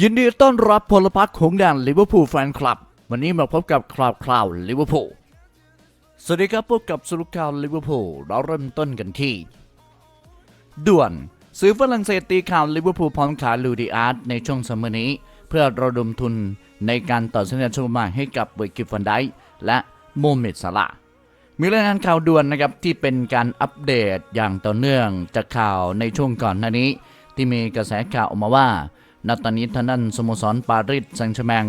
ยินดีต้อนรับพลพรรคของแดนลิเวอร์พูลแฟนคลับ วันนี้มาพบกับคราวคราวลิเวอร์พูลสวัสดีครับพบกับสรุปข่าวลิเวอร์พูลเราเริ่มต้นกันที่ ด่วนซื้อฝรั่งเศสตีข่าวลิเวอร์พูลพร้อมขายลูดิอาร์ตในช่วงซัมเมอร์นี้ เพื่อระดมทุนในการต่อสัญญาชมใหม่ให้กับเบอร์กิฟฟันไดและโมเมดซาลามีรายงานข่าวด่วนนะครับที่เป็นการอัปเดตอย่างต่อเนื่องจากข่าวในช่วงก่อนหน้านี้ ที่มีกระแสข่าวออกมาว่า ณตอนนี้ทางด้านสโมสรปารีสแซงต์แชร์แมง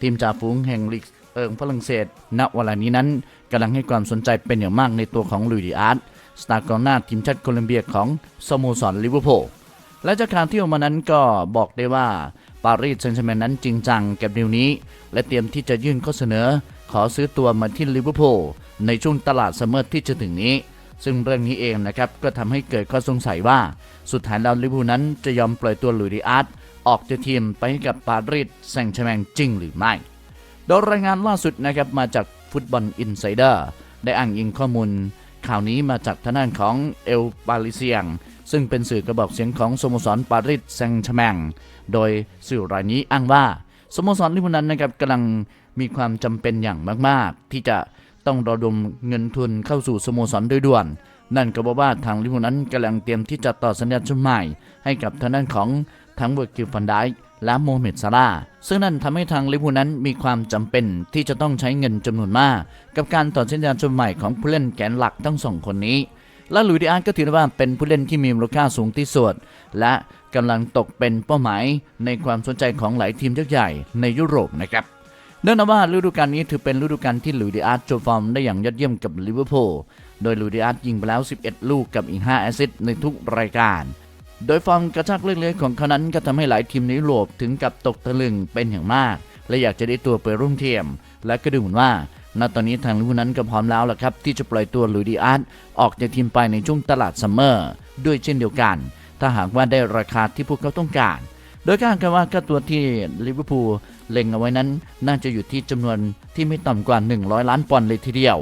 ทีมจ่าฝูงแห่งลีกเอิงฝรั่งเศส ณเวลานี้นั้นกำลังให้ความสนใจเป็นอย่างมากในตัวของลุยดิอาร์ตสตาร์กองหน้าทีมชาติโคลอมเบียของสโมสรลิเวอร์พูลและจากข่าวที่ออกมานั้นก็บอกได้ว่าปารีสแซงต์แชร์แมงนั้นจริงจังกับดีลนี้ และเตรียมที่จะยื่นข้อเสนอ ขอซื้อตัวมาที่ลิเวอร์พูลในช่วงตลาดซัมเมอร์ที่จะถึงนี้ซึ่งเรื่องนี้เองนะครับก็ทำให้เกิดข้อสงสัยว่า สุดท้ายแล้วลิเวอร์พูลนั้นจะยอมปล่อยตัวลุยดิอาร์ต ออกจากทีมไปกับปารีสแซงต์แชร์แมงจริงหรือไม่ โดยรายงานล่าสุดนะครับมาจากฟุตบอลอินไซเดอร์ได้อ้างอิงข้อมูล ข่าวนี้มาจากทางด้านของเอลปาริเซียง ซึ่งเป็นสื่อกระบอกเสียงของสโมสรปารีสแซงต์แชร์แมงโดยสื่อรายนี้อ้างว่าสโมสรลิเวอร์พูลนั้นนะครับกำลังมีความจำเป็นอย่างมาก ๆ ที่จะต้องระดมเงินทุนเข้าสู่สโมสรโดยด่วน นั่นก็บอกว่าทางลิเวอร์พูลนั้นกำลังเตรียมที่จะต่อสัญญาชุดใหม่ ให้กับทางด้านของ ทั้งเวอร์กิลฟันไดและโมเมดซาลาซึ่งนั่นทำให้ทางลิเวอร์พูลนั้นมีความจำเป็นที่จะต้องใช้เงินจำนวนมาก กับการต่อสัญญาชุดใหม่ของผู้เล่นแกนหลักทั้งสองคนนี้ และลุยดิอาร์ก็ถือว่าเป็นผู้เล่นที่มีมูลค่าสูงที่สุดและกำลังตกเป็นเป้าหมายในความสนใจของหลายทีมยักษ์ใหญ่ในยุโรปนะครับเนื่องจากว่าฤดูกาลนี้ถือเป็นฤดูกาลที่ลุยดิอาร์โชว์ฟอร์มได้อย่างยอดเยี่ยมกับลิเวอร์พูลโดยลุยดิอาร์ยิงไปแล้ว 11 ลูกกับอีก 5 แอสซิสต์ในทุกรายการ โดยฟอร์มกระชากเล็กๆของเขานั้นก็ทำให้หลายทีมในยุโรปถึงกับตกตะลึงเป็นอย่างมาก และอยากจะได้ตัวไปร่วมเทียม และก็ดูเหมือนว่าณตอนนี้ทางลิเวอร์พูนั้นก็พร้อมแล้วล่ะครับ ที่จะปล่อยตัวลุยดิอาร์ตออกจากทีมไปในช่วงตลาดซัมเมอร์ด้วยเช่นเดียวกัน ถ้าหากว่าได้ราคาที่พวกเขาต้องการ โดยคาดกันว่าค่าตัวที่ลิเวอร์พูลเล็งเอาไว้นั้น น่าจะอยู่ที่จำนวนที่ไม่ต่ำกว่า 100 ล้านปอนด์เลยทีเดียว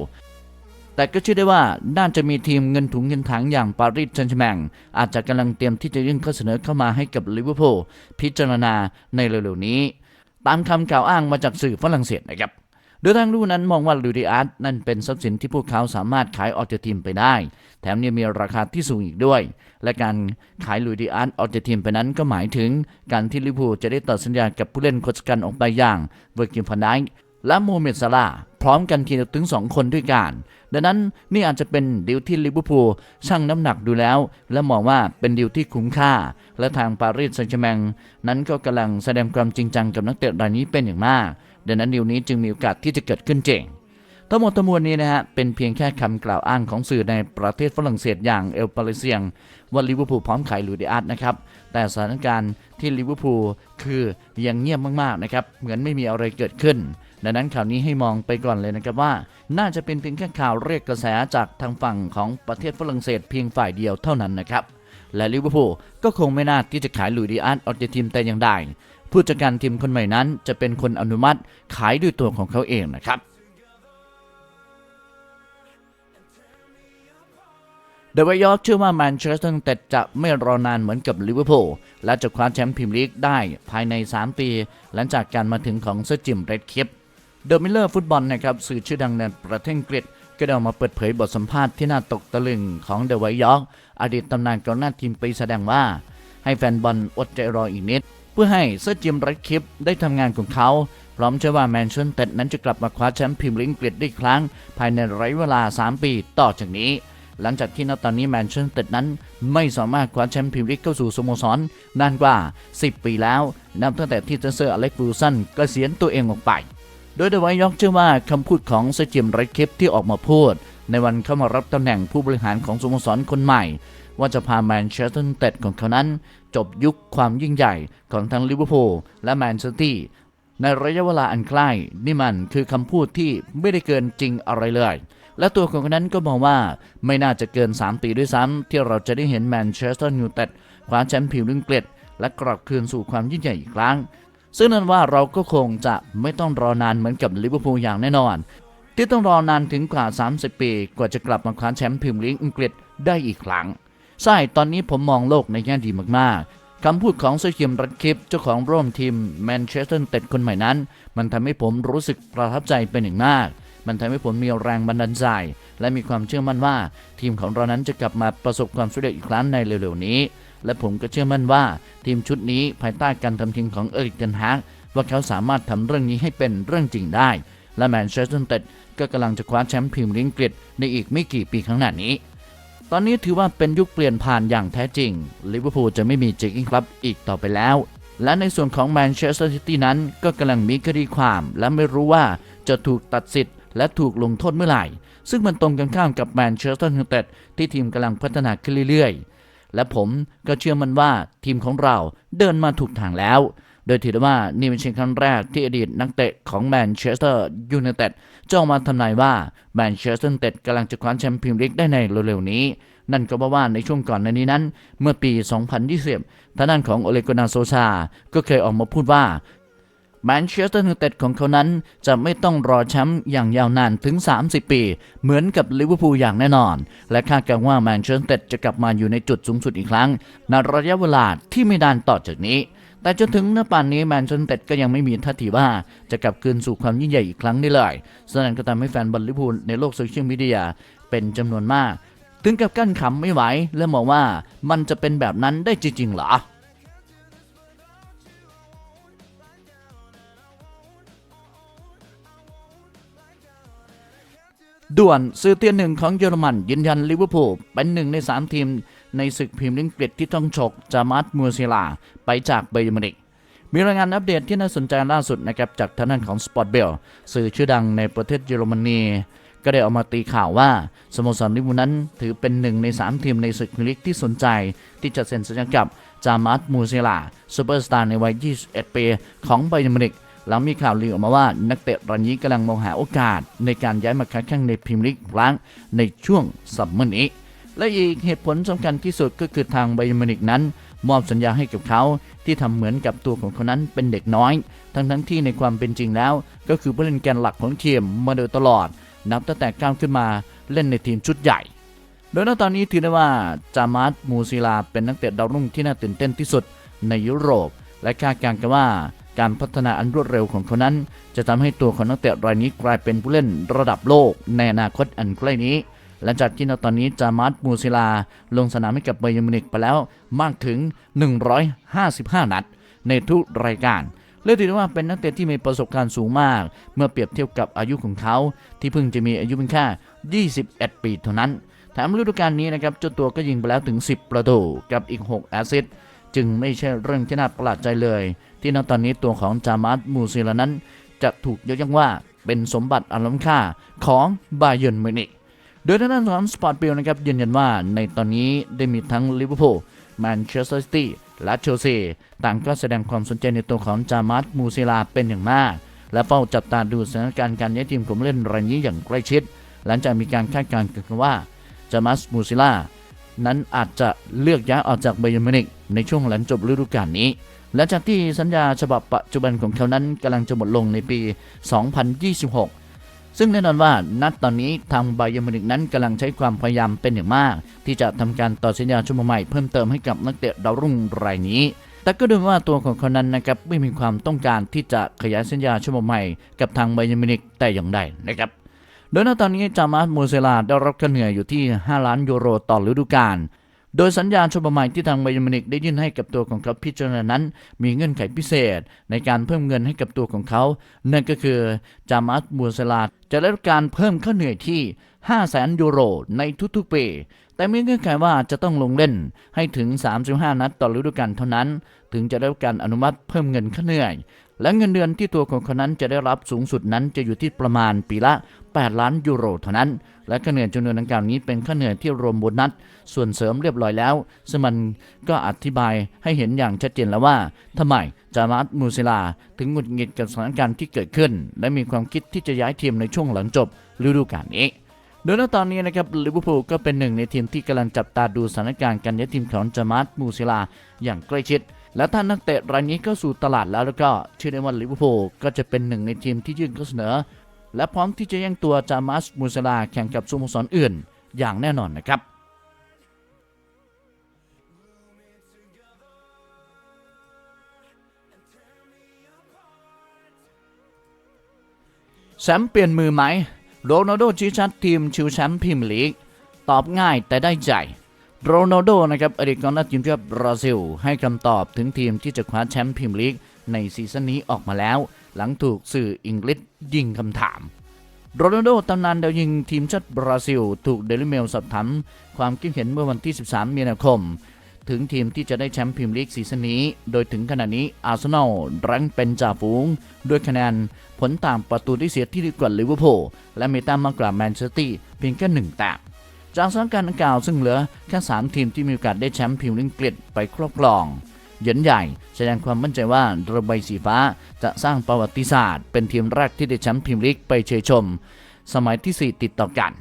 แต่ก็เชื่อได้ว่าน่าจะมีทีมเงินถุงเงินถังอย่างปารีสแซงต์แมงอาจจะกำลังเตรียมที่จะยื่นข้อเสนอเข้ามาให้กับลิเวอร์พูลพิจารณาในเร็วๆนี้ ตามคำกล่าวอ้างมาจากสื่อฝรั่งเศสนะครับโดยทางลูกนั้นมองว่าลูดิอาร์ตนั่นเป็นทรัพย์สินที่พวกเขาสามารถขายออกจากทีมไปได้ แถมยังมีราคาที่สูงอีกด้วย และการขายลูดิอาร์ตออกจากทีมไปนั้นก็หมายถึง การที่ลิเวอร์พูลจะได้ต่อสัญญากับผู้เล่นคนสำคัญออกไปอย่างเวอร์กินฟันไดค์และโมเมดซาลา พร้อมกันทีถึง 2 คนด้วยกัน ดังนั้นนี่อาจจะเป็นดีลที่ลิเวอร์พูลชั่งน้ำหนักดูแล้ว และมองว่าเป็นดีลที่คุ้มค่า และทางปารีสแซงต์แชร์แมงนั้นก็กำลังแสดงความจริงจังกับนักเตะรายนี้เป็นอย่างมาก ดังนั้นดีลนี้จึงมีโอกาสที่จะเกิดขึ้นจริงทั้งหมดทั้งมวลนี้นะฮะ เป็นเพียงแค่คำกล่าวอ้างของสื่อในประเทศฝรั่งเศสอย่างเอลปาริเซียง ว่าลิเวอร์พูลพร้อมขายลูดิอาร์ตนะครับ แต่สถานการณ์ที่ลิเวอร์พูลคือยังเงียบมากๆนะครับ เหมือนไม่มีอะไรเกิดขึ้น ดังนั้นข่าวนี้ให้มองไปก่อนเลยนะครับว่า น่าจะเป็นเพียงแค่ข่าวเรียกกระแสจากทางฝั่งของประเทศฝรั่งเศสเพียงฝ่ายเดียวเท่านั้นนะครับ และลิเวอร์พูลก็คงไม่น่าที่จะขายลูดิอาร์ตออกจากทีมแต่อย่างใดผู้จัดการทีมคนใหม่นั้นจะเป็นคนอนุมัติขายด้วยตัวของเขาเองนะครับเดวายอร์กเชื่อว่าแมนเชสเตอร์ยูไนเต็ดจะไม่รอนานเหมือนกับลิเวอร์พูลและจะคว้าแชมป์พรีเมียร์ลีกได้ภายใน 3 ปี หลังจากการมาถึงของเซอร์จิมเรดคิป เดอะมิลเลอร์ฟุตบอลนะครับสื่อชื่อดังในประเทศอังกฤษ ก็ได้ออกมาเปิดเผยบทสัมภาษณ์ที่น่าตกตะลึงของเดวายอร์กอดีตตำนานกองหน้าทีมไปแสดงว่า ให้แฟนบอลอดใจรออีกนิด เพื่อให้เซอร์จิมเรดคิปได้ทำงานของเขา พร้อมเชื่อว่าแมนเชสเตอร์นั้นจะกลับมาคว้าแชมป์พรีเมียร์ลีกอังกฤษได้ครั้ง ภายในระยะเวลา 3 ปีต่อจากนี้ หลังจากที่ณตอนนี้แมนเชสเตอร์นั้น ไม่สามารถคว้าแชมป์พรีเมียร์ลีกเข้าสู่สโมสรนานกว่า 10 ปีแล้วนับตั้งแต่ที่เซอร์อเล็กซ์ฟูลสันเกษียณตัวเองออกไป ดยเดวายอกเชื่อว่าคำพูดของเซจิมไรเคปที่ออกมาพูด ในวันเข้ามารับตำแหน่งผู้บริหารของสโมสรคนใหม่ ว่าจะพาแมนเชสเตอร์ยูเต็ดของเขานั้น จบยุคความยิ่งใหญ่ของทั้งลิเวอร์พูลและแมนเชสเตอร์ในระยะเวลาอันใกล้นี่มันคือคำพูดที่ไม่ได้เกินจริงอะไรเลย และตัวของเขานั้นก็มองว่าไม่น่าจะเกิน 3 ปีด้วยซ้ำที่เราจะได้เห็นแมนเชสเตอร์ยูไนเต็ดคว้าแชมป์พรีเมียร์ลีกอังกฤษและกลับคืนสู่ความยิ่งใหญ่อีกครั้ง ซึ่งนั่นว่าเราก็คงจะไม่ต้องรอนานเหมือนกับลิเวอร์พูลอย่างแน่นอน ที่ต้องรอนานถึงกว่า 30 ปี กว่าจะกลับมาคว้าแชมป์พรีเมียร์ลีกอังกฤษได้อีกครั้งใช่ตอนนี้ผมมองโลกในแง่ดีมากๆคำพูดของเซอร์คิมรัดคิปเจ้าของร่วมทีมแมนเชสเตอร์เต็ดคนใหม่นั้น มันทำให้ผมรู้สึกประทับใจเป็นอย่างมากมันทำให้ผมมีแรงบันดาลใจ และมีความเชื่อมั่นว่า ทีมของเรานั้นจะกลับมาประสบความสำเร็จอีกครั้งในเร็วๆนี้ และผมก็เชื่อมั่นว่าทีมชุดนี้ภายใต้การทำทีมของเอริกเทนฮากว่าเขาสามารถทำเรื่องนี้ให้เป็นเรื่องจริงได้ และแมนเชสเตอร์เต็ดก็กำลังจะคว้าแชมป์พรีเมียร์ลีกอังกฤษในอีกไม่กี่ปีข้างหน้านี้ ตอนนี้ถือว่าเป็นยุคเปลี่ยนผ่านอย่างแท้จริงลิเวอร์พูลจะไม่มีเจกิ้งครับอีกต่อไปแล้ว และในส่วนของแมนเชสเตอร์ซิตี้นั้นก็กำลังมีคดีความ และไม่รู้ว่าจะถูกตัดสิทธิ์และถูกลงโทษเมื่อไหร่ ซึ่งมันตรงกันข้ามกับแมนเชสเตอร์ยูไนเต็ดที่ทีมกำลังพัฒนาขึ้นเรื่อยๆ และผมก็เชื่อมันว่าทีมของเราเดินมาถูกทางแล้ว โดยถือว่านี่เป็นเช่นครั้งแรกที่อดีตนักเตะของแมนเชสเตอร์ยูไนเต็ดจ้องมาทำนายว่าแมนเชสเตอร์ยูไนเต็ดกำลังจะคว้าแชมป์พรีเมียร์ลีกได้ในเร็วๆนี้ นั่นก็เพราะว่าในช่วงก่อนหน้านี้นั้น เมื่อปี 2020ทางด้านของโอเลโกนาโซชา ก็เคยออกมาพูดว่า แมนเชสเตอร์ยูไนเต็ดของเขานั้น จะไม่ต้องรอแชมป์อย่างยาวนานถึง 30 ปี เหมือนกับลิเวอร์พูลอย่างแน่นอน และคาดการว่าแมนเชสเตอร์ยูไนเต็ดจะกลับมาอยู่ในจุดสูงสุดอีกครั้งในระยะเวลาที่ไม่นานต่อจากนี้ แต่จนถึงณป่านนี้แมนเชสเตอร์ยูไนเต็ดก็ยังไม่มีท่าทีว่า จะกลับคืนสู่ความยิ่งใหญ่อีกครั้งได้เลยฉะนั้นก็ทำให้แฟนบอลลิเวอร์พูลในโลกโซเชียลมีเดียเป็นจำนวนมาก ถึงกับกั้นขำไม่ไหวและมองว่ามันจะเป็นแบบนั้นได้จริงๆหรอ ด่วนซื้อเตียนหนึ่งของเยอรมัน ยืนยันลิเวอร์พูลเป็นหนึ่งใน3ทีม ในศึกพรีเมียร์ลีกอังกฤษที่ต้องฉกจามัสมูเซลา ไปจากเบย์มินิกมีรายงานอัปเดตที่น่าสนใจล่าสุดนะครับจากทางด้านของสปอร์ตเบลสื่อชื่อดังในประเทศเยอรมนีก็ได้ออกมาตีข่าวว่า สโมสรลิเวอร์พูลนั้นถือเป็นหนึ่งใน 3 ทีมในศึกพรีเมียร์ลีกที่สนใจ ที่จะเซ็นสัญญากับจามัสมูเซลาซูเปอร์สตาร์ในวัย 21 ปีของไบย์มินิก หลังมีข่าวลือออกมาว่านักเตะรายนี้กำลังมองหาโอกาส ในการย้ายมาค้าแข่งในพรีเมียร์ลีกครั้งในช่วงซัมเมอร์นี้ และอีกเหตุผลสำคัญที่สุดก็คือทางไบยมินิกนั้น มอบสัญญาให้กับเขาที่ทำเหมือนกับตัวของเขานั้นเป็นเด็กน้อย ทั้งทั้งที่ในความเป็นจริงแล้ว ก็คือผู้เล่นแกนหลักของทีมมาโดยตลอด นับตั้งแต่ก้าวขึ้นมาเล่นในทีมชุดใหญ่โดยณตอนนี้ถือได้ว่าจามัสมูซิลาเป็นนักเตะดาวรุ่งที่น่าตื่นเต้นที่สุดในยุโรป และคาดการณ์กันว่า การพัฒนาอันรวดเร็วของเขานั้น จะทำให้ตัวของนักเตะรายนี้กลายเป็นผู้เล่นระดับโลกในอนาคตอันใกล้นี้หลังจากที่ณตอนนี้จามัสมูซิลา ลงสนามให้กับไบเยอร์มินิกไปแล้วมากถึง 155 นัด ในทุกรายการและถือได้ว่าเป็นนักเตะที่มีประสบการณ์สูงมาก เมื่อเปรียบเทียบกับอายุของเขา ที่เพิ่งจะมีอายุเพียงแค่ 21 ปีเท่านั้นแถมฤดูกาลนี้นะครับเจ้าตัวก็ยิงไปแล้วถึง 10 ประตูกับอีก 6 แอสซิสต์จึงไม่ใช่เรื่องที่น่าประหลาดใจเลย ที่ณตอนนี้ตัวของจามัสมูซิลานั้น จะถูกยกย่องว่าเป็นสมบัติอันล้ำค่าของบาเยิร์นมิวนิกโดยทางด้านของสปอร์ตเบลนะครับยืนยันว่าในตอนนี้ได้มีทั้งลิเวอร์พูลแมนเชสเตอร์ซิตี้และเชลซีต่างก็แสดงความสนใจในตัวของจามัสมูซิลาเป็นอย่างมาก และเฝ้าจับตาดูสถานการณ์การย้ายทีมของเล่นรายนี้อย่างใกล้ชิด หลังจากมีการคาดการณ์กันว่าจามัสมูซิลานั้นอาจจะเลือกย้ายออกจากไบย์มินิกในช่วงหลังจบฤดูกาลนี้ หลังจากที่สัญญาฉบับปัจจุบันของเขานั้นกำลังจะหมดลงในปี 2026 ซึ่งแน่นอนว่านัดตอนนี้ทางไบยมินิกนั้นกำลังใช้ความพยายามเป็นอย่างมาก ที่จะทำการต่อสัญญาชั่วโมงใหม่เพิ่มเติมให้กับนักเตะดาวรุ่งรายนี้ แต่ก็ดูว่าตัวของเขานั้นนะครับไม่มีความต้องการที่จะขยายสัญญาชั่วโมงใหม่กับทางไบยมินิกแต่อย่างใดนะครับโดยณตอนนี้จามาสมูเซลาได้รับค่าเหนื่อยอยู่ที่ 5 ล้านยูโรต่อฤดูกาล โดยสัญญาฉบับใหม่ที่ทางไบเยมินิกได้ยื่นให้กับตัวของเขาพิจารณานั้น มีเงื่อนไขพิเศษในการเพิ่มเงินให้กับตัวของเขา นั่นก็คือจามัสมูเซลาจะได้รับการเพิ่มค่าเหนื่อยที่ 5 0 0แสนยูโรในทุกๆปี แต่มีเงื่อนไขว่าจะต้องลงเล่นให้ถึง 35 นัดต่อฤดูกาลเท่านั้น ถึงจะได้รับการอนุมัติเพิ่มเงินค่าเหนื่อย และเงินเดือนที่ตัวของเขานั้นจะได้รับสูงสุดนั้นจะอยู่ที่ประมาณปีละ 8 ล้านยูโรเท่านั้น และค่าเหนื่อยจำนวนดังกล่าวนี้เป็นค่าเหนื่อยที่รวมโบนัสส่วนเสริมเรียบร้อยแล้วซึ่งมันก็อธิบายให้เห็นอย่างชัดเจนแล้วว่าทำไมจามัสมูซิลา ถึงหงุดหงิดกับสถานการณ์ที่เกิดขึ้น และมีความคิดที่จะย้ายทีมในช่วงหลังจบฤดูกาลนี้โดยณตอนนี้นะครับลิเวอร์พูลก็เป็นหนึ่งในทีมที่กำลังจับตาดูสถานการณ์การย้ายทีมของจามัสมูซิลา อย่างใกล้ชิด และถ้านักเตะรายนี้เข้าสู่ตลาดแล้วแล้วก็เชื่อได้ว่าลิเวอร์พูลก็จะเป็นหนึ่งในทีมที่ยื่นข้อเสนอ และพร้อมที่จะแย่งตัวจามัสมูซลาแข่งกับสโมสรอื่น อย่างแน่นอนนะครับแชมป์เปลี่ยนมือไหม โรนัลโดชี้ชัดทีมชิวแชมป์พิมลีก ตอบง่ายแต่ได้ใจ โรนัลโดนะครับอดีตกองหน้าทีมชาติบราซิล ให้คำตอบถึงทีมที่จะคว้าแชมป์พิมลีกในซีซั่นนี้ออกมาแล้ว หลังถูกสื่ออังกฤษยิงคำถามโรนัลโดตำนานดาวยิงทีมชาติบราซิล ถูกเดลิเมลสอบถามความคิดเห็นเมื่อวันที่ 13 มีนาคม ถึงทีมที่จะได้แชมป์พรีเมียร์ลีกซีซั่นนี้ โดยถึงขณะนี้อาร์เซนอลรั้งเป็นจ่าฝูง ด้วยคะแนนผลต่างประตูที่เสียที่ดีกว่าลิเวอร์พูลและมีแต้มมากกว่าแมนเชสเตอร์เพียงแค่หนึ่งแต้มจากสถานการณ์ดังกล่าวซึ่งเหลือแค่ 3 ทีมที่มีโอกาสได้แชมป์พรีเมียร์ลีกไปครอบครอง เหยินใหญ่ แสดงความมั่นใจว่าระบายสีฟ้าจะสร้างประวัติศาสตร์ เป็นทีมแรกที่ได้แชมป์พรีเมียร์ลีกไปเชยชม สมัยที่ 4 ติดต่อกัน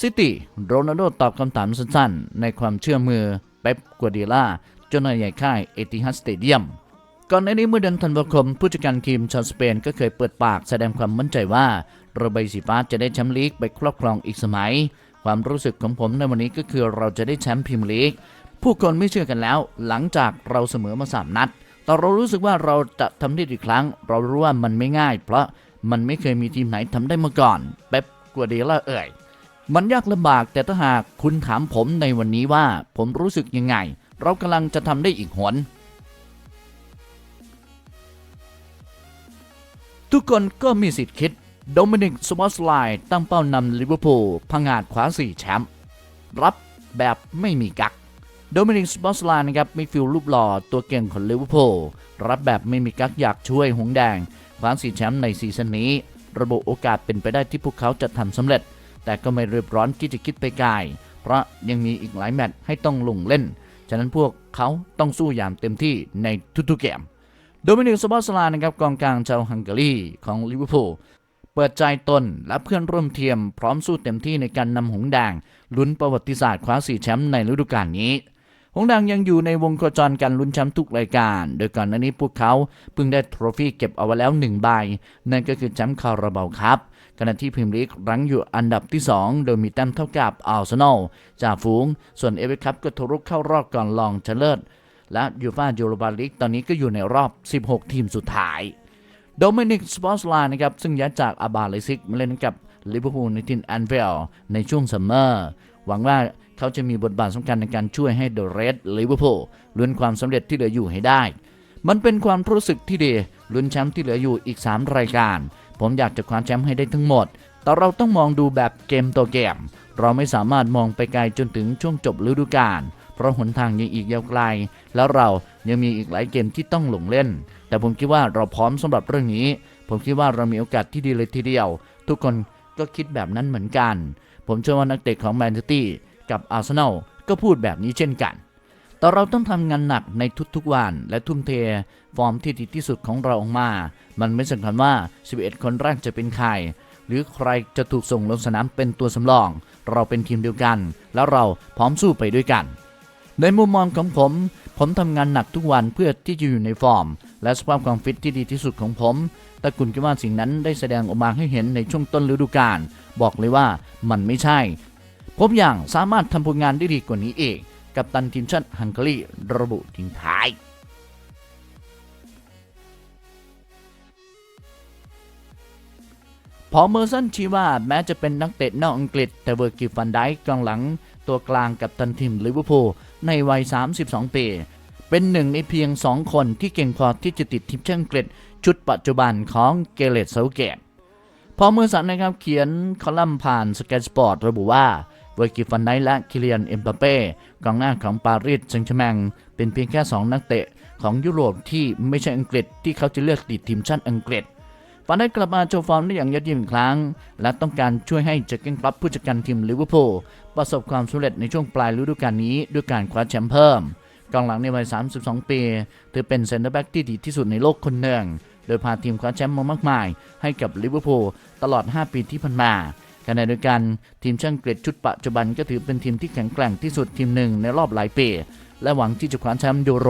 ซิตี้โรนัลโดตอบคำถามสั้นๆ ในความเชื่อมือเป๊ปกัวเดล่าเจ้านายใหญ่ค่ายเอติฮัดสเตเดียมก่อนหน้านี้เมื่อเดือนธันวาคม ผู้จัดการทีมชาวสเปนก็เคยเปิดปากแสดงความมั่นใจว่าระบายสีฟ้าจะได้แชมป์ลีกไปครอบครองอีกสมัย ความรู้สึกของผมในวันนี้ก็คือเราจะได้แชมป์พรีเมียร์ลีก ผู้คนไม่เชื่อกันแล้ว หลังจากเราเสมอมาสามนัด แต่เรารู้สึกว่าเราจะทำได้อีกครั้ง เรารู้ว่ามันไม่ง่าย เพราะมันไม่เคยมีทีมไหนทำได้มาก่อนเป๊ปกัวเดล่าเอ่ยมันยากลำบากแต่ถ้าหากคุณถามผมในวันนี้ว่าผมรู้สึกยังไง เรากำลังจะทำได้อีกหนทุกคนก็มีสิทธิ์คิดโดมินิกสวอสไลน์ตั้งเป้านำลิเวอร์พูลพังอาจขวา4แชมป์รับแบบไม่มีกัก โดมินิกสปอสไลน์นะครับมีฟิลรูปหล่อตัวเก่งของลิเวอร์พูลรับแบบไม่มีกักอยากช่วยหงแดงคว้าสี่แชมป์ในซีซั่นนี้ ระบุโอกาสเป็นไปได้ที่พวกเขาจะทำสำเร็จ แต่ก็ไม่เรียบร้อนที่จะคิดไปไกลเพราะยังมีอีกหลายแมตช์ให้ต้องลงเล่น ฉะนั้นพวกเขาต้องสู้อย่างเต็มที่ในทุกๆเกม โดมินิกสปอสลานะครับกองกลางชาวฮังการีของลิเวอร์พูลเปิดใจตนและเพื่อนร่วมทีมพร้อมสู้เต็มที่ในการนำหงแดงลุ้นประวัติศาสตร์คว้าสี่แชมป์ในฤดูกาลนี้ หงส์แดงยังอยู่ในวงโคจรการลุ้นแชมป์ทุกรายการ โดยก่อนหน้านี้พวกเขาเพิ่งได้ทรฟี่เก็บเอาไว้แล้วหนึ่งใบ นั่นก็คือแชมป์คาราบาวครับขณะที่พรีเมียร์ลีกรั้งอยู่อันดับที่ 2 โดยมีแต้มเท่ากับอาร์เซนอลจ่าฝูง ส่วนเอเวอร์คัพก็ทะลุเข้ารอบก่อนรองชนะเลิศและยูฟ่ายูโรปาลีกตอนนี้ก็อยู่ในรอบ 16 ทีมสุดท้ายโดมินิกสปอร์ตไลน์นะครับซึ่งย้ายจากอาบาเลซิกมาเล่นกับลิเวอร์พูลในทีมแอนเวลในช่วงซัมเมอร์ หวังว่าเขาจะมีบทบาทสำคัญในการช่วยให้เดอะเรดลิเวอร์พูลลุ้นความสำเร็จที่เหลืออยู่ให้ได้ มันเป็นความรู้สึกที่ดีลุ้นแชมป์ที่เหลืออยู่อีก 3 รายการ ผมอยากจะคว้าแชมป์ให้ได้ทั้งหมด แต่เราต้องมองดูแบบเกมต่อเกม เราไม่สามารถมองไปไกลจนถึงช่วงจบฤดูกาลเพราะหนทางยังอีกยาวไกล แล้วเรายังมีอีกหลายเกมที่ต้องลงเล่น แต่ผมคิดว่าเราพร้อมสำหรับเรื่องนี้ ผมคิดว่าเรามีโอกาสที่ดีเลยทีเดียว ทุกคนก็คิดแบบนั้นเหมือนกัน ผมเชื่อว่านักเตะของแมนซิตี้กับอาร์เซนอลก็พูดแบบนี้เช่นกัน แต่เราต้องทำงานหนักในทุกๆวัน และทุ่มเท ฟอร์มที่ดีที่สุดของเราออกมา มันไม่สำคัญว่า 11 คนแรกจะเป็นใคร หรือใครจะถูกส่งลงสนามเป็นตัวสำรอง เราเป็นทีมเดียวกัน แล้วเราพร้อมสู้ไปด้วยกัน ในมุมมองของผม ผมทำงานหนักทุกวันเพื่อที่จะอยู่ในฟอร์ม และสภาพความฟิตที่ดีที่สุดของผม แต่คุณคิดว่าสิ่งนั้นได้แสดงออกมาให้เห็นในช่วงต้นฤดูกาลบอกเลยว่ามันไม่ใช่ผมอย่างสามารถทำผลงานได้ดีกว่านี้เองกับตันทีมชาติฮังการีระบุทิ้งท้ายพอเมอร์สันชี้ว่าแม้จะเป็นนักเตะนอกอังกฤษ แต่เวอร์กิฟันไดกองหลังตัวกลางกับตันทีมลิเวอร์พูลในวัย 32 ปี เป็นหนึ่งในเพียง 2 คนที่เก่งพอที่จะติดทีมชาติอังกฤษ ชุดปัจจุบันของเกเรตเซาเกตพอเมอสันนะครับเขียนคอลัมน์ผ่านสเกตสปอร์ตระบุว่าเวอร์กิฟันไดและคิเลียนเอ็มบัปเป้กองหน้าของปารีสแซงต์แชร์แมงเป็นเพียงแค่ 2 นักเตะของยุโรปที่ไม่ใช่อังกฤษที่เขาจะเลือกติดทีมชาติอังกฤษฟันได้กลับมาโชว์ฟอร์มได้อย่างยอดเยี่ยมอีกครั้ง และต้องการช่วยให้เจอร์เกนคลับผู้จัดการทีมลิเวอร์พูลประสบความสำเร็จในช่วงปลายฤดูกาลนี้ด้วยการคว้าแชมป์เพิ่มกองหลังในวัย 32 ปี ถือเป็นเซนเตอร์แบ็กที่ดีที่สุดในโลกคนหนึ่ง ดยพาทีมคว้าแชมป์มามากมาย ให้กับลิเวอร์พูลตลอด 5 ปีที่ผ่านมาขณะเดียวกันทีมช่างเกรดชุดปัจจุบันก็ถือเป็นทีมที่แข็งแกร่งที่สุดทีมหนึ่งในรอบหลายปี และหวังที่จะคว้าแชมป์ยูโร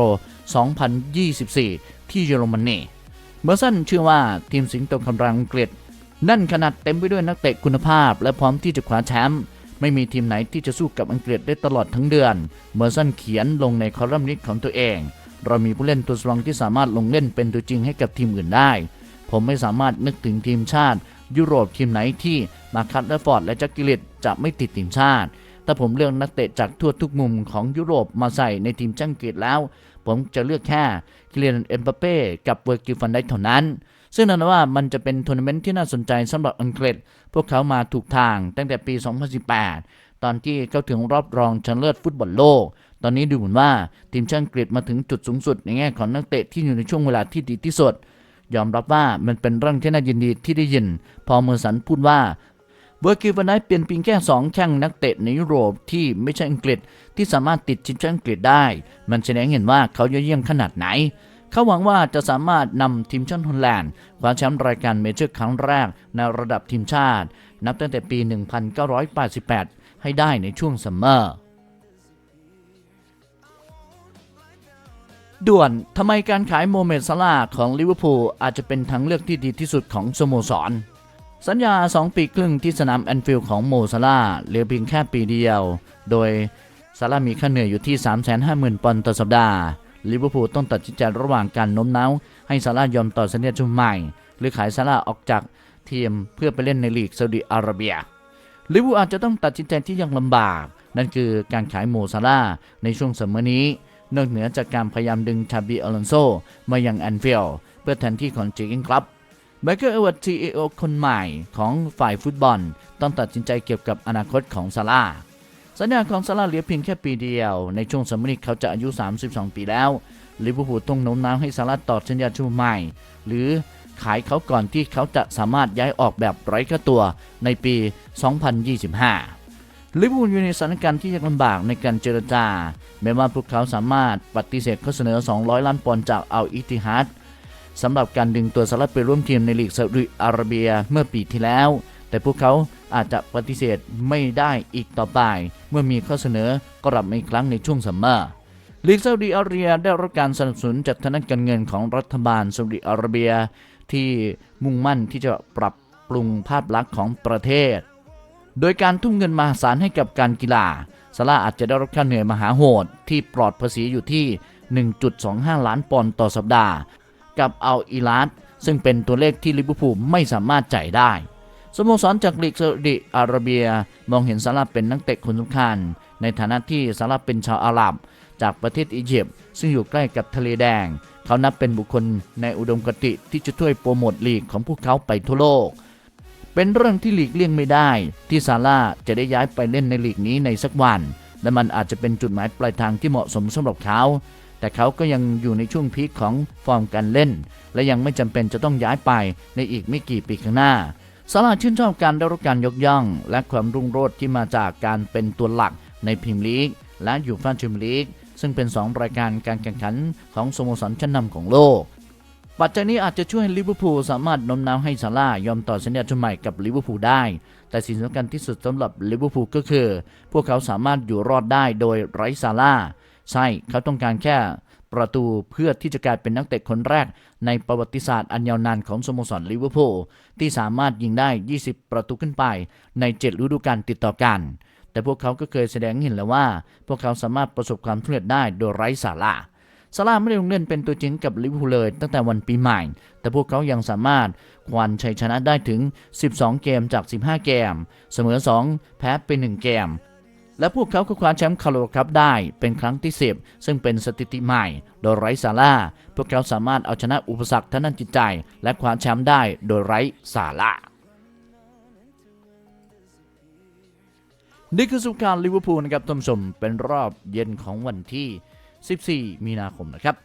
2024 ที่เยอรมนีเมอร์สันเชื่อว่าทีมสิงโตคำรังอังกฤษนั่นขนาดเต็มไปด้วยนักเตะคุณภาพ และพร้อมที่จะคว้าแชมป์ไม่มีทีมไหนที่จะสู้กับอังกฤษได้ตลอดทั้งเดือน เมอร์สันเขียนลงในคอลัมนิสต์ของตัวเอง เรามีผู้เล่นตัวสำรองที่สามารถลงเล่นเป็นตัวจริงให้กับทีมอื่นได้ ผมไม่สามารถนึกถึงทีมชาติ ยุโรปทีมไหนที่มาคัตและฟอร์ดและแจ็คกิลิตจะไม่ติดทีมชาติถ้าผมเลือกนักเตะจากทั่วทุกมุมของยุโรปมาใส่ในทีมชาติอังกฤษแล้ว ผมจะเลือกแค่คิเลนเอ็มบัปเป้กับเวอร์กิฟันไดค์เท่านั้นซึ่งนั่นว่ามันจะเป็นทัวร์นาเมนต์ที่น่าสนใจสำหรับอังกฤษ พวกเขามาถูกทางตั้งแต่ปี 2018 ตอนที่เข้าถึงรอบรองชนะเลิศฟุตบอลโลก ตอนนี้ดูเหมือนว่าทีมชาติอังกฤษมาถึงจุดสูงสุดในแง่ของนักเตะที่อยู่ในช่วงเวลาที่ดีที่สุด ยอมรับว่ามันเป็นเรื่องที่น่ายินดีที่ได้ยิน พอเมอร์สันพูดว่าเวอร์กิลฟันไดค์เป็นเพียงแค่สองแข้งนักเตะในยุโรปที่ไม่ใช่อังกฤษที่สามารถติดทีมชาติอังกฤษได้ มันแสดงเห็นว่าเขาเยี่ยมขนาดไหน เขาหวังว่าจะสามารถนำทีมชาติฮอลแลนด์คว้าแชมป์รายการเมเจอร์ครั้งแรกในระดับทีมชาติ นับตั้งแต่ปี 1988 ให้ได้ในช่วงซัมเมอร์ ด่วนทำไมการขายโมเมดซาลาของลิเวอร์พูลอาจจะเป็นทางเลือกที่ดีที่สุดของสโมสร สัญญา 2 ปีครึ่งที่สนามแอนฟิลด์ของโมซาลาเหลือเพียงแค่ปีเดียว โดยซาลามีค่าเหนื่อยอยู่ที่ 350,000 ปอนด์ต่อสัปดาห์ลิเวอร์พูลต้องตัดสินใจระหว่างการโน้มน้าว ให้ซาลายอมต่อสัญญาชุดใหม่ หรือขายซาลาออกจากทีมเพื่อไปเล่นในลีกซาอุดิอาระเบียลิเวอร์พูลอาจจะต้องตัดสินใจที่ยังลำบาก นั่นคือการขายโมซาลาในช่วงเสมอนี้ นอกเหนือจากการพยายามดึงชาบีอลอนโซมายังแอนฟิลด์เพื่อแทนที่ของจิกิงครับไมเคิลเอเวิร์ตซีเอโอคนใหม่ของฝ่ายฟุตบอล ต้องตัดสินใจเกี่ยวกับอนาคตของซาลาสัญญาของซาลาเหลือเพียงแค่ปีเดียว ในช่วงสมนี้เขาจะอายุ 32 ปีแล้วลิเวอร์พูลต้องโน้มน้าวให้ซาลาต่อสัญญาชุดใหม่ หรือขายเขาก่อนที่เขาจะสามารถย้ายออกแบบไร้ค่าตัวในปี 2025 ลิเวอร์พูลอยู่ในสถานการณ์ที่ยากลำบากในการเจรจา แม้ว่าพวกเขาสามารถปฏิเสธข้อเสนอ 200 ล้านปอนด์จากอัลอิติฮัดสำหรับการดึงตัวซาลาห์ไปร่วมทีมในลีกซาอุดิอาระเบียเมื่อปีที่แล้ว แต่พวกเขาอาจจะปฏิเสธไม่ได้อีกต่อไป เมื่อมีข้อเสนอกลับมาอีกครั้งในช่วงซัมเมอร์ลีกซาอุดิอาระเบียได้รับการสนับสนุนจากทางด้านการเงินของรัฐบาลซาอุดิอาระเบีย ที่มุ่งมั่นที่จะปรับปรุงภาพลักษณ์ของประเทศ โดยการทุ่มเงินมหาศาลให้กับการกีฬาซาลาอาจจะได้รับค่าเหนื่อยมหาโหด ที่ปลอดภาษีอยู่ที่ 1.25 ล้านปอนด์ต่อสัปดาห์ กับเอัลอิลาดซึ่งเป็นตัวเลขที่ลิเวอร์พูลไม่สามารถจ่ายได้สโมสรจากลีกซาอุดิอาระเบียมองเห็นซาลาเป็นนักเตะคนสำคัญ ในฐานะที่ซาลาเป็นชาวอาหรับ จากประเทศอียิปต์ซึ่งอยู่ใกล้กับทะเลแดง เขานับเป็นบุคคลในอุดมคติที่จะช่วยโปรโมทลีกของพวกเขาไปทั่วโลก เป็นเรื่องที่หลีกเลี่ยงไม่ได้ ที่ซาร่าจะได้ย้ายไปเล่นในลีกนี้ในสักวัน และมันอาจจะเป็นจุดหมายปลายทางที่เหมาะสมสำหรับเขาแต่เขาก็ยังอยู่ในช่วงพีคของฟอร์มการเล่น และยังไม่จำเป็นจะต้องย้ายไปในอีกไม่กี่ปีข้างหน้าซาร่าชื่นชอบการได้รับการยกย่อง และความรุ่งโรจน์ที่มาจากการเป็นตัวหลักในพรีเมียร์ลีกและอยูฟ่าแชมเปี้ยนลีกซึ่งเป็น 2 รายการการแข่งขันของสโมสรชั้นนำของโลก ปัจจัยนี้อาจจะช่วยให้ลิเวอร์พูลสามารถโน้มน้าวให้ซาร่ายอมต่อสัญญาชุดใหม่กับลิเวอร์พูลได้ แต่สิ่งสำคัญที่สุดสำหรับลิเวอร์พูลก็คือ พวกเขาสามารถอยู่รอดได้โดยไร้ซาร่าใช่เขาต้องการแค่ประตูเพื่อที่จะกลายเป็นนักเตะคนแรก ในประวัติศาสตร์อันยาวนานของสโมสรลิเวอร์พูลที่สามารถยิงได้ 20 ประตูขึ้นไป ใน 7 ฤดูกาลติดต่อกัน แต่พวกเขาก็เคยแสดงเห็นแล้วว่า พวกเขาสามารถประสบความสำเร็จได้โดยไร้ซาร่า ซาร่าไม่ได้ลงเล่นเป็นตัวจริงกับลิเวอร์พูลเลยตั้งแต่วันปีใหม่ แต่พวกเขายังสามารถคว้าชัยชนะได้ถึง 12 เกมจาก 15 เกม เสมอ 2 แพ้ไป 1 เกม และพวกเขาก็คว้าแชมป์คาร์โลคัพได้เป็นครั้งที่ 10 ซึ่งเป็นสถิติใหม่ โดยไร้ซาร่าพวกเขาสามารถเอาชนะอุปสรรคทางด้านจิตใจ และคว้าแชมป์ได้โดยไร้ซาร่านี่คือสุขการลิเวอร์พูลนะครับท่านผู้ชมเป็นรอบเย็นของวันที่ 14 มีนาคมนะครับ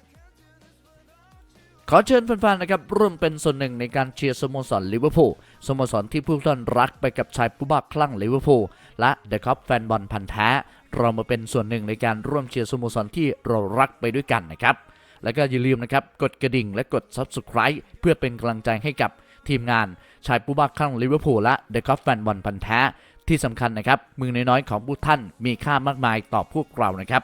ขอเชิญแฟนๆนะครับร่วมเป็นส่วนหนึ่งในการเชียร์สโมสรลิเวอร์พูลสโมสรที่ผู้ท่านรักไปกับชายผู้บ้าคลั่งลิเวอร์พูลและเดอะคัพแฟนบอลพันธ์แท้ เรามาเป็นส่วนหนึ่งในการร่วมเชียร์สโมสรที่เรารักไปด้วยกันนะครับแล้วก็อย่าลืมนะครับกดกระดิ่งและกด Subscribe เพื่อเป็นกำลังใจให้กับทีมงานชายผู้บ้าคลั่งลิเวอร์พูลและเดอะคัพแฟนบอลพันธ์แท้ที่สำคัญนะครับมือน้อยๆของผู้ท่านมีค่ามากมายต่อพวกเรานะครับ